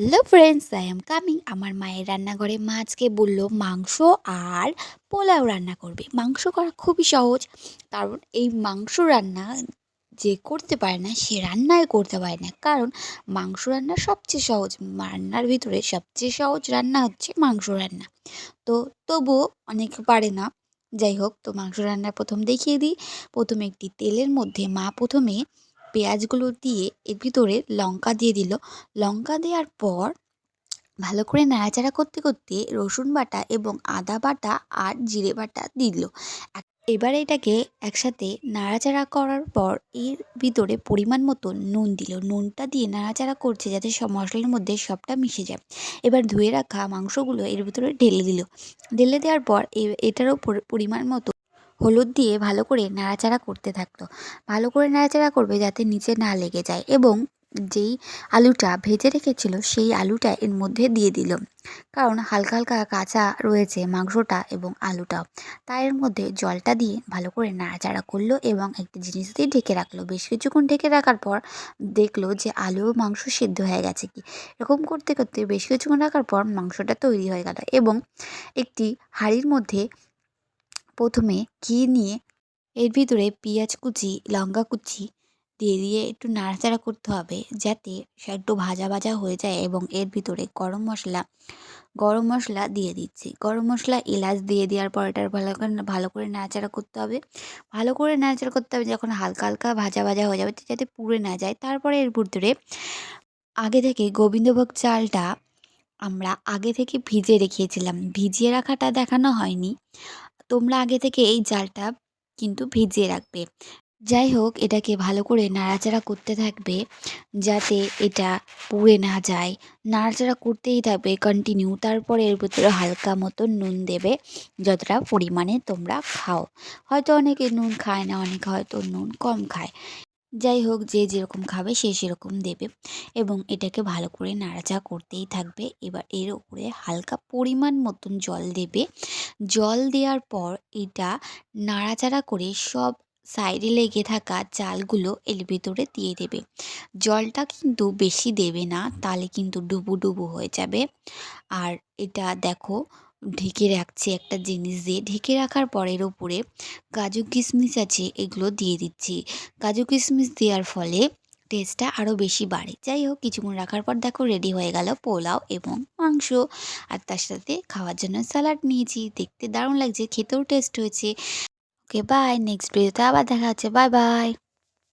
Hello friends I am coming আমার মায়ের রান্নাঘরে মা আজকে বলল মাংস আর পোলাও রান্না করবে। মাংস করা খুবই সহজ, কারণ এই মাংস রান্না যে করতে পারে না, সে রান্নাই করতে পারে না। কারণ মাংস রান্না সবচেয়ে সহজ, রান্নার ভিতরে সবচেয়ে সহজ রান্না হচ্ছে মাংস রান্না। তো তবুও অনেকে পারে না। যাই হোক, তো মাংস রান্না প্রথম দেখিয়ে দিই। প্রথমে একটি তেলের মধ্যে, মা প্রথমে পেঁয়াজগুলো দিয়ে এর ভিতরে লঙ্কা দিয়ে দিল। লঙ্কা দেওয়ার পর ভালো করে নাড়াচাড়া করতে করতে রসুন বাটা এবং আদা বাটা আর জিরে বাটা দিল। এবার এটাকে একসাথে নাড়াচাড়া করার পর এর ভিতরে পরিমাণ মতো নুন দিল। নুনটা দিয়ে নাড়াচাড়া করছে যাতে সব মশলার মধ্যে সবটা মিশে যায়। এবার ধুয়ে রাখা মাংসগুলো এর ভিতরে ঢেলে দিল। ঢেলে দেওয়ার পর এটারও পরিমাণ মতো হলুদ দিয়ে ভালো করে নাড়াচাড়া করতে থাকল ভালো করে নাড়াচাড়া করবে যাতে নিচে না লেগে যায় এবং যেই আলুটা ভেজে রেখেছিল সেই আলুটা এর মধ্যে দিয়ে দিল। কারণ হালকা হালকা কাঁচা রয়েছে মাংসটা এবং আলুটাও। তাই এর মধ্যে জলটা দিয়ে ভালো করে নাড়াচাড়া করল এবং একটি জিনিস দিয়ে ঢেকে রাখল। বেশ কিছুক্ষণ ঢেকে রাখার পর দেখল যে আলু ও মাংস সেদ্ধ হয়ে গেছে কি? এরকম করতে করতে বেশ কিছুক্ষণ রাখার পর মাংসটা তৈরি হয়ে গেল এবং একটি হাঁড়ির মধ্যে প্রথমে ঘি নিয়ে এর ভিতরে পেঁয়াজ কুচি, লঙ্কা কুচি দিয়ে দিয়ে একটু নাড়াচাড়া করতে হবে যাতে সে একটু ভাজা ভাজা হয়ে যায় এবং এর ভিতরে গরম মশলা গরম মশলা দিয়ে দিচ্ছি। গরম মশলা এলাচ দিয়ে দেওয়ার পর এটার ভালো করে ভালো করে নাড়াচাড়া করতে হবে। ভালো করে নাড়াচাড়া করতে হবে যখন হালকা হালকা ভাজা ভাজা হয়ে যাবে যাতে পুড়ে না যায়। তারপরে এর ভিতরে আগে থেকে গোবিন্দভোগ চালটা আমরা আগে থেকে ভিজে রেখেছিলাম। ভিজিয়ে রাখাটা দেখানো হয়নি। তোমরা আগে থেকে এই জালটা কিন্তু ভিজিয়ে রাখবে। যাই হোক, এটাকে ভালো করে নাড়াচাড়া করতে থাকবে যাতে এটা পুড়ে না যায়। নাড়াচাড়া করতেই থাকবে কন্টিনিউ তারপরে এর ভিতরে হালকা মতো নুন দেবে, যতটা পরিমাণে তোমরা খাও। হয়তো অনেকে নুন খায় না, অনেকে হয়তো নুন কম খায়। যাই হোক, যে যেরকম খাবে সে সেরকম দেবে এবং এটাকে ভালো করে নাড়াচাড়া করতেই থাকবে। এবার এর উপরে হালকা পরিমাণ মতন জল দেবে। জল দেওয়ার পর এটা নাড়াচাড়া করে সব সাইডে লেগে থাকা চালগুলো এর ভিতরে দিয়ে দেবে। জলটা কিন্তু বেশি দেবে না, তাহলে কিন্তু ডুবু ডুবু হয়ে যাবে। আর এটা দেখো ঢেকে রাখছি একটা জিনিস দিয়ে। ঢেকে রাখার পরের ওপরে কাজু কিশমিশ আছে, এগুলো দিয়ে দিচ্ছি। কাজু কিশমিশ দেওয়ার ফলে টেস্টটা আরও বেশি বাড়ে। যাই হোক, কিছুক্ষণ রাখার পর দেখো রেডি হয়ে গেল পোলাও এবং মাংস। আর তার সাথে খাওয়ার জন্য স্যালাড নিয়েছি। দেখতে দারুণ লাগছে, খেতেও টেস্ট হয়েছে। ওকে বাই নেক্সট ভিডিওতে আবার দেখা হচ্ছে। Bye bye